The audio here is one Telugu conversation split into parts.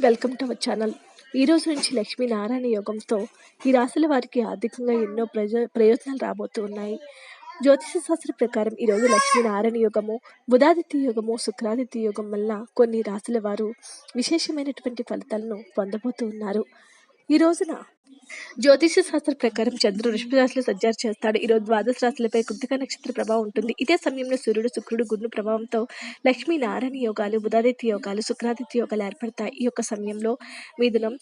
Welcome to our channel. ఈ రోజు నుంచి లక్ష్మీనారాయణ యోగంతో ఈ రాశుల వారికి ఆర్థికంగా ఎన్నో ప్రజ ప్రయోజనాలు రాబోతూ ఉన్నాయి జ్యోతిష శాస్త్ర ప్రకారం ఈరోజు లక్ష్మీనారాయణ యోగము బుధాదిత్య యోగము శుక్రాదిత్య యోగం వల్ల కొన్ని రాశుల వారు విశేషమైనటువంటి ఫలితాలను పొందబోతూ ఉన్నారు ఈ రోజున జ్యోతిష శాస్త్ర ప్రకారం చంద్రుడు వృషభ రాశిలో సంచారం చేస్తాడు. ఈరోజు ద్వాదశ రాశులపై కృతిక నక్షత్ర ప్రభావం ఉంటుంది. ఇదే సమయంలో సూర్యుడు శుక్రుడు గురుడు ప్రభావంతో లక్ష్మీ నారాయణ యోగాలు బుధాదిత్య యోగాలు శుక్రాదిత్య యోగాలు ఏర్పడతాయి. ఈ యొక్క సమయంలో మిథునం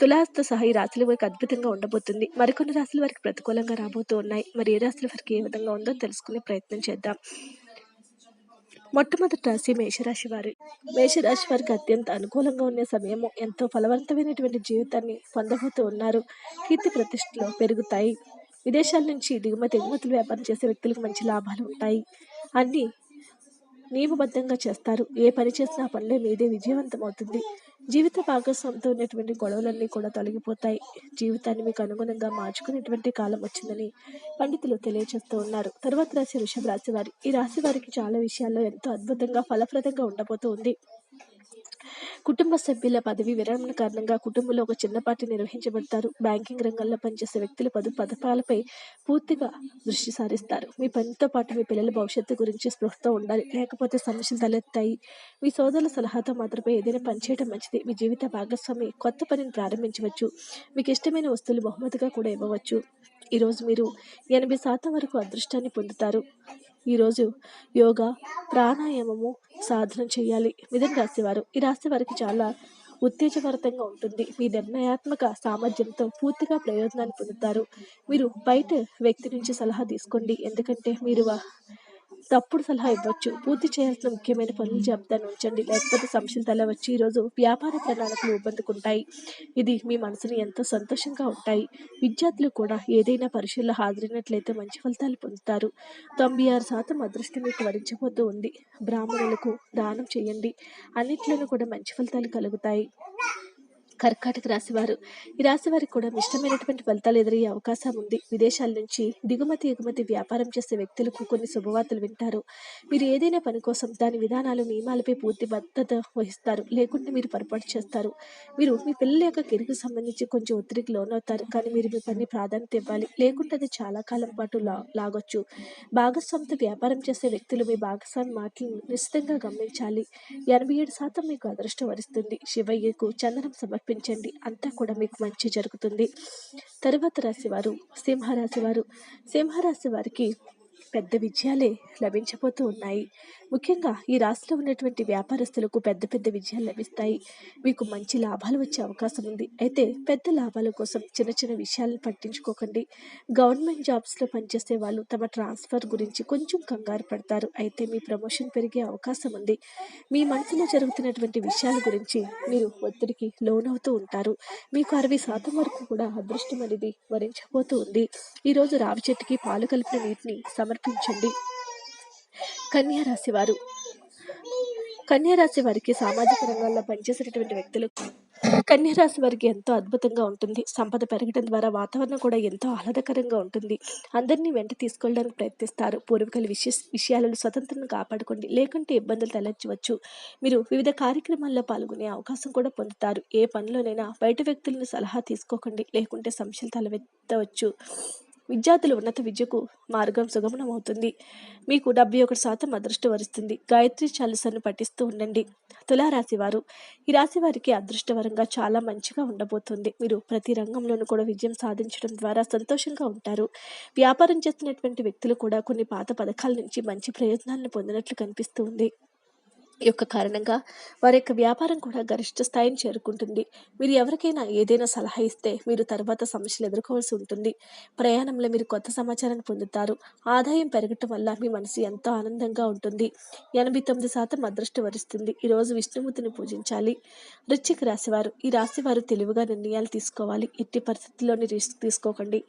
తులాస్తో సహా ఈ రాశుల వారికి అద్భుతంగా ఉండబోతుంది. మరికొన్ని రాశుల వారికి ప్రతికూలంగా రాబోతూ ఉన్నాయి. మరి ఏ రాశుల వారికి ఏ విధంగా ఉందో తెలుసుకునే ప్రయత్నం చేద్దాం. మొట్టమొదటి రాశి మేషరాశి వారి. మేషరాశి వారికి అత్యంత అనుకూలంగా ఉన్న సమయము. ఎంతో ఫలవంతమైనటువంటి జీవితాన్ని పొందబోతూ ఉన్నారు. కీర్తి ప్రతిష్టలు పెరుగుతాయి. విదేశాల నుంచి దిగుమతి ఎగుమతులు వ్యాపారం చేసే వ్యక్తులకు మంచి లాభాలు ఉంటాయి. అన్ని నియమబద్ధంగా చేస్తారు. ఏ పని చేసినా ఆ పనిలో మీదే విజయవంతం అవుతుంది జీవిత భాగస్వామితో ఉన్నటువంటి గొడవలన్నీ కూడా తొలగిపోతాయి. జీవితాన్ని మీకు అనుగుణంగా మార్చుకునేటువంటి కాలం వచ్చిందని పండితులు తెలియజేస్తూ ఉన్నారు. తర్వాత రాశి వృషభ రాశి వారి. ఈ రాశి వారికి చాలా విషయాల్లో ఎంతో అద్భుతంగా ఫలప్రదంగా ఉండబోతూ ఉంది. కుటుంబ సభ్యుల పదవి విరమణ కారణంగా కుటుంబంలో ఒక చిన్నపాటి నిర్వహించబడతారు. బ్యాంకింగ్ రంగంలో పనిచేసే వ్యక్తులు పదు పథకాలపై పూర్తిగా దృష్టి సారిస్తారు. మీ పనితో పాటు మీ పిల్లల భవిష్యత్తు గురించి స్పృహతో ఉండాలి. లేకపోతే సమస్యలు తలెత్తాయి. మీ సోదరుల సలహాతో మాత్రమే ఏదైనా పనిచేయడం మంచిది. మీ జీవిత భాగస్వామి కొత్త పనిని ప్రారంభించవచ్చు. మీకు ఇష్టమైన వస్తువులు బహుమతిగా కూడా ఇవ్వవచ్చు. ఈరోజు మీరు ఎనభై శాతం వరకు అదృష్టాన్ని పొందుతారు. ఈరోజు యోగా ప్రాణాయామము సాధన చేయాలి. మిథున రాసేవారు ఈ రాశి వారికి చాలా ఉత్తేజభరితంగా ఉంటుంది. మీ నిర్ణయాత్మక సామర్థ్యంతో పూర్తిగా ప్రయోజనాన్ని పొందుతారు. మీరు బయట వ్యక్తి నుంచి సలహా తీసుకోండి. ఎందుకంటే మీరు తప్పుడు సలహా ఇవ్వచ్చు. పూర్తి చేయాల్సిన ముఖ్యమైన పనులు జాబితాను ఉంచండి. లేకపోతే సమస్యలు వచ్చి ఈరోజు వ్యాపార ప్రణాళికలు ఇబ్బందుకుంటాయి ఇది మీ మనసుని ఎంతో సంతోషంగా ఉంటాయి. విద్యార్థులు కూడా ఏదైనా పరీక్షల్లో హాజరైనట్లయితే మంచి ఫలితాలు పొందుతారు. తొంభై ఆరు శాతం అదృష్టం మీకు వరించబోతూ ఉంది. బ్రాహ్మణులకు దానం చేయండి. అన్నిట్లోనూ కూడా మంచి ఫలితాలు కలుగుతాయి. కర్కాటక రాశివారు. ఈ రాశి వారికి కూడా ఇష్టమైనటువంటి ఫలితాలు ఎదురయ్యే అవకాశం ఉంది. విదేశాల నుంచి దిగుమతి ఎగుమతి వ్యాపారం చేసే వ్యక్తులకు కొన్ని శుభవార్తలు వింటారు. మీరు ఏదైనా పని కోసం దాని విధానాలు నియమాలపై పూర్తి భద్రత వహిస్తారు. లేకుంటే మీరు పొరపాటు చేస్తారు. మీరు మీ పిల్లల యొక్క కెరీర్కి సంబంధించి కొంచెం ఒత్తిడికి లోనవుతారు. కానీ మీరు మీ పని ప్రాధాన్యత ఇవ్వాలి. లేకుంటే అది చాలా కాలం పాటు లా లాగొచ్చు. భాగస్వామితో వ్యాపారం చేసే వ్యక్తులు మీ భాగస్వామి మాటలను నిశ్చితంగా గమనించాలి. ఎనభై ఏడు శాతం మీకు అదృష్టం వరిస్తుంది. శివయ్యకు చందనం సమర్పించండి అంతా కూడా మీకు మంచి జరుగుతుంది. తర్వాత రాశి వారు సింహరాశి వారు సింహరాశి వారికి పెద్ద విజయాలే లభించబోతూ ఉన్నాయి. ముఖ్యంగా ఈ రాశిలో ఉన్నటువంటి వ్యాపారస్తులకు పెద్ద పెద్ద విజయాలు లభిస్తాయి. మీకు మంచి లాభాలు వచ్చే అవకాశం ఉంది. అయితే పెద్ద లాభాల కోసం చిన్న చిన్న విషయాలను పట్టించుకోకండి. గవర్నమెంట్ జాబ్స్లో పనిచేసే వాళ్ళు తమ ట్రాన్స్ఫర్ గురించి కొంచెం కంగారు పడతారు. అయితే మీ ప్రమోషన్ పెరిగే అవకాశం ఉంది. మీ మనసులో జరుగుతున్నటువంటి విషయాల గురించి మీరు ఒత్తిడికి లోనవుతూ ఉంటారు. మీకు అరవై శాతం వరకు కూడా అదృష్టం అనేది వరించబోతూ ఉంది. ఈరోజు రావి చెట్టుకి పాలు కలిపిన నీటిని సమర్పించండి కన్యా కన్యారాశి వారు కన్యారాశి వారికి సామాజిక రంగాల్లో పనిచేసేటటువంటి వ్యక్తులు కన్యరాశి వారికి ఎంతో అద్భుతంగా ఉంటుంది. సంపద పెరగడం ద్వారా వాతావరణం కూడా ఎంతో ఆహ్లాదకరంగా ఉంటుంది. అందరినీ వెంట తీసుకెళ్ళడానికి ప్రయత్నిస్తారు. పూర్వీకుల విషయ విషయాలను స్వతంత్రం కాపాడుకోండి. లేకుంటే ఇబ్బందులు తలెచ్చవచ్చు మీరు వివిధ కార్యక్రమాల్లో పాల్గొనే అవకాశం కూడా పొందుతారు. ఏ పనిలోనైనా బయట వ్యక్తులను సలహా తీసుకోకండి. లేకుంటే సమస్యలు తలవెత్తవచ్చు విద్యార్థులు ఉన్నత విద్యకు మార్గం సుగమనమవుతుంది. మీకు డెబ్బై ఒకటి శాతం అదృష్టం వరిస్తుంది. గాయత్రి చాలీసాను పఠిస్తూ ఉండండి. తులారాశి వారు ఈ రాశి వారికి అదృష్టవరంగా చాలా మంచిగా ఉండబోతుంది. మీరు ప్రతి రంగంలోనూ కూడా విజయం సాధించడం ద్వారా సంతోషంగా ఉంటారు. వ్యాపారం చేస్తున్నటువంటి వ్యక్తులు కూడా కొన్ని పాత పథకాల నుంచి మంచి ప్రయోజనాలను పొందినట్లు కనిపిస్తుంది యొక్క కారణంగా వారి యొక్క వ్యాపారం కూడా గరిష్ట స్థాయిని చేరుకుంటుంది. మీరు ఎవరికైనా ఏదైనా సలహా ఇస్తే మీరు తర్వాత సమస్యలు ఎదుర్కోవాల్సి ఉంటుంది. ప్రయాణంలో మీరు కొత్త సమాచారాన్ని పొందుతారు. ఆదాయం పెరగటం వల్ల మీ మనసు ఎంతో ఆనందంగా ఉంటుంది. ఎనభై తొమ్మిది శాతం అదృష్టం వరిస్తుంది. ఈరోజు విష్ణుమూర్తిని పూజించాలి. వృశ్చిక రాశివారు ఈ రాశివారు తెలివిగా నిర్ణయాలు తీసుకోవాలి. ఎట్టి పరిస్థితుల్లోని రిస్క్ తీసుకోకండి.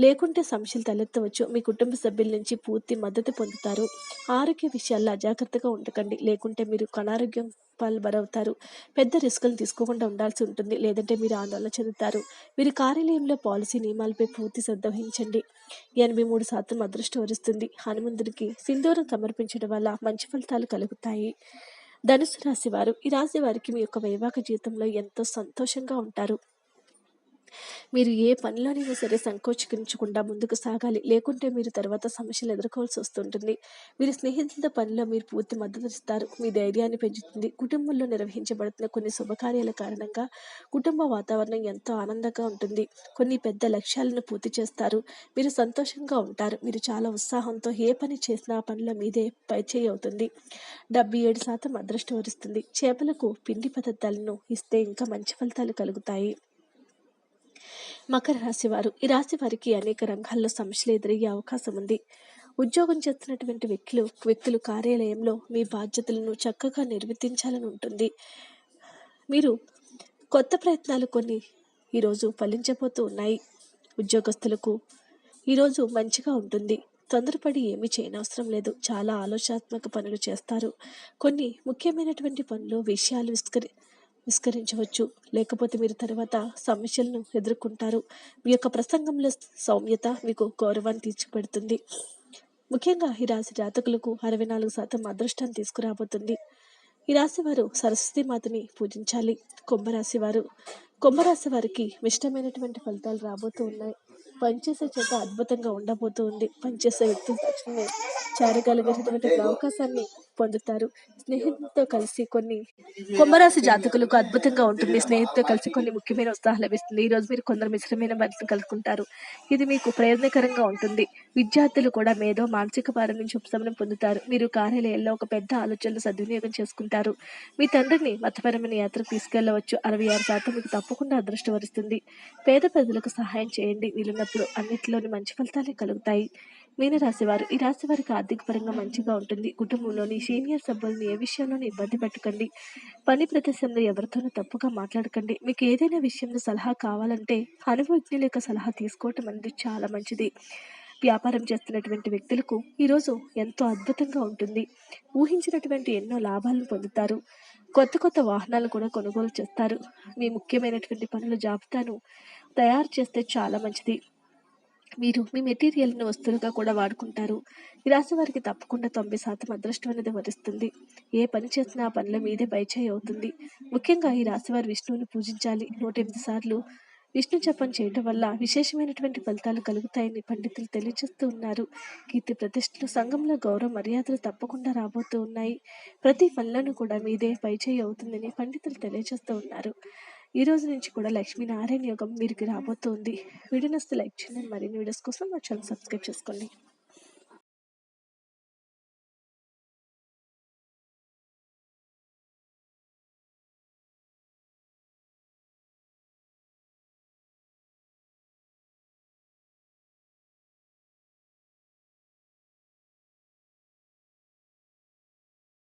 లేకుంటే సమస్యలు తలెత్తవచ్చు. మీ కుటుంబ సభ్యుల నుంచి పూర్తి మద్దతు పొందుతారు. ఆరోగ్య విషయాల్లో అజాగ్రత్తగా ఉండకండి. లేకుంటే మీరు అనారోగ్యం పాల్బరవుతారు పెద్ద రిస్కులు తీసుకోకుండా ఉండాల్సి ఉంటుంది. లేదంటే మీరు ఆందోళన చెందుతారు. మీరు కార్యాలయంలో పాలసీ నియమాలపై పూర్తి శ్రద్ధ వహించండి. ఎనభై మూడు శాతం అదృష్టం వరిస్తుంది. హనుమంతుడికి సింధూరం సమర్పించడం వల్ల మంచి ఫలితాలు కలుగుతాయి. ధనుసు రాశి వారు ఈ రాశి వారికి మీ యొక్క వైవాహిక జీవితంలో ఎంతో సంతోషంగా ఉంటారు. మీరు ఏ పనిలోనైనా సరే సంకోచించకుండా ముందుకు సాగాలి. లేకుంటే మీరు తర్వాత సమస్యలు ఎదుర్కోవాల్సి వస్తుంటుంది. మీరు స్నేహితులతో పనిలో మీరు పూర్తి మద్దతు ఇస్తారు. మీ ధైర్యాన్ని పెంచుతుంది. కుటుంబంలో నిర్వహించబడుతున్న కొన్ని శుభకార్యాల కారణంగా కుటుంబ వాతావరణం ఎంతో ఆనందంగా ఉంటుంది. కొన్ని పెద్ద లక్ష్యాలను పూర్తి చేస్తారు. మీరు సంతోషంగా ఉంటారు. మీరు చాలా ఉత్సాహంతో ఏ పని చేసినా ఆ పనిలో మీదే పైచేయి అవుతుంది. డెబ్బై ఏడు శాతం అదృష్టం వరిస్తుంది. చేపలకు పిండి పదార్థాలను ఇస్తే ఇంకా మంచి ఫలితాలు కలుగుతాయి. మకర రాశి వారు ఈ రాశి వారికి అనేక రంగాల్లో సమస్యలు ఎదురయ్యే అవకాశం ఉంది. ఉద్యోగం చేస్తున్నటువంటి వ్యక్తులు వ్యక్తులు కార్యాలయంలో మీ బాధ్యతలను చక్కగా నిర్వర్తించాలని ఉంటుంది. మీరు కొత్త ప్రయత్నాలు కొన్ని ఈరోజు ఫలించబోతూ ఉన్నాయి. ఉద్యోగస్తులకు ఈరోజు మంచిగా ఉంటుంది. తొందరపడి ఏమీ చేయనవసరం లేదు. చాలా ఆలోచనాత్మక పనులు చేస్తారు. కొన్ని ముఖ్యమైనటువంటి పనులు విషయాలు విస్కరి విస్కరించవచ్చు. లేకపోతే మీరు తర్వాత సమస్యలను ఎదుర్కొంటారు. మీ యొక్క ప్రసంగంలో సౌమ్యత మీకు గౌరవాన్ని తీర్చిపెడుతుంది. ముఖ్యంగా ఈ రాశి జాతకులకు అరవై నాలుగు శాతం అదృష్టాన్ని తీసుకురాబోతుంది. ఈ రాశి వారు సరస్వతి మాతని పూజించాలి. కుంభరాశి వారు. కుంభరాశి వారికి మిష్టమైనటువంటి ఫలితాలు రాబోతూ ఉన్నాయి. పనిచేసే చోట అద్భుతంగా ఉండబోతూ ఉంది. పనిచేసే వ్యక్తులు తక్షణమే చేరగలిగేటటువంటి అవకాశాన్ని పొందుతారు. స్నేహితులతో కలిసి కొన్ని కుంభరాశి జాతకులకు అద్భుతంగా ఉంటుంది. స్నేహితులతో కలిసి కొన్ని ముఖ్యమైన ఉత్సాహం లభిస్తుంది. ఈ రోజు మీరు కొందరు మిశ్రమైన మనుషులు కలుసుకుంటారు. ఇది మీకు ప్రయోజనకరంగా ఉంటుంది. విద్యార్థులు కూడా మేధో మానసిక భారం నుంచి ఉపశమనం పొందుతారు. మీరు కార్యాలయంలో ఒక పెద్ద ఆలోచనలు సద్వినియోగం చేసుకుంటారు. మీ తండ్రిని మతపరమైన యాత్రకు తీసుకెళ్ళవచ్చు. అరవై ఆరు శాతం మీకు తప్పకుండా అదృష్టం వరిస్తుంది. పేద ప్రజలకు సహాయం చేయండి. వీలున్నప్పుడు అన్నిటిలోని మంచి ఫలితాలే కలుగుతాయి. మీన వారు ఈ రాశి వారికి ఆర్థిక పరంగా మంచిగా ఉంటుంది. కుటుంబంలోని సీనియర్ సభ్యులను ఏ విషయంలోనూ ఇబ్బంది పెట్టకండి. పని ప్రదేశంలో ఎవరితోనూ తప్పుగా మాట్లాడకండి. మీకు ఏదైనా విషయంలో సలహా కావాలంటే అనుభవజ్ఞుల యొక్క సలహా తీసుకోవటం అనేది చాలా మంచిది. వ్యాపారం చేస్తున్నటువంటి వ్యక్తులకు ఈరోజు ఎంతో అద్భుతంగా ఉంటుంది. ఊహించినటువంటి ఎన్నో లాభాలను పొందుతారు. కొత్త కొత్త వాహనాలు కూడా కొనుగోలు చేస్తారు. మీ ముఖ్యమైనటువంటి పనుల జాబితాను తయారు చేస్తే చాలా మంచిది. మీరు మీ మెటీరియల్ను వస్తువులుగా కూడా వాడుకుంటారు. ఈ రాశి వారికి తప్పకుండా తొంభై శాతం అదృష్టం అనేది వరిస్తుంది. ఏ పని చేసినా ఆ పనిలో మీదే పైచేయి అవుతుంది. ముఖ్యంగా ఈ రాశి వారు విష్ణువుని పూజించాలి. నూట ఎనిమిది సార్లు విష్ణు జపం చేయడం వల్ల విశేషమైనటువంటి ఫలితాలు కలుగుతాయని పండితులు తెలియజేస్తూ ఉన్నారు. కీర్తి ప్రతిష్టలు సంఘంలో గౌరవ మర్యాదలు తప్పకుండా రాబోతూ ఉన్నాయి. ప్రతి పనులను కూడా మీదే పైచేయి అవుతుందని పండితులు తెలియజేస్తూ ఉన్నారు. ఈ రోజు నుంచి కూడా లక్ష్మీనారాయణ యోగం వీరికి రాబోతోంది. వీడియోస్ లైక్ చేయండి మరిన్ని వీడియోస్ కోసం మా ఛానల్ సబ్స్క్రైబ్ చేసుకోండి.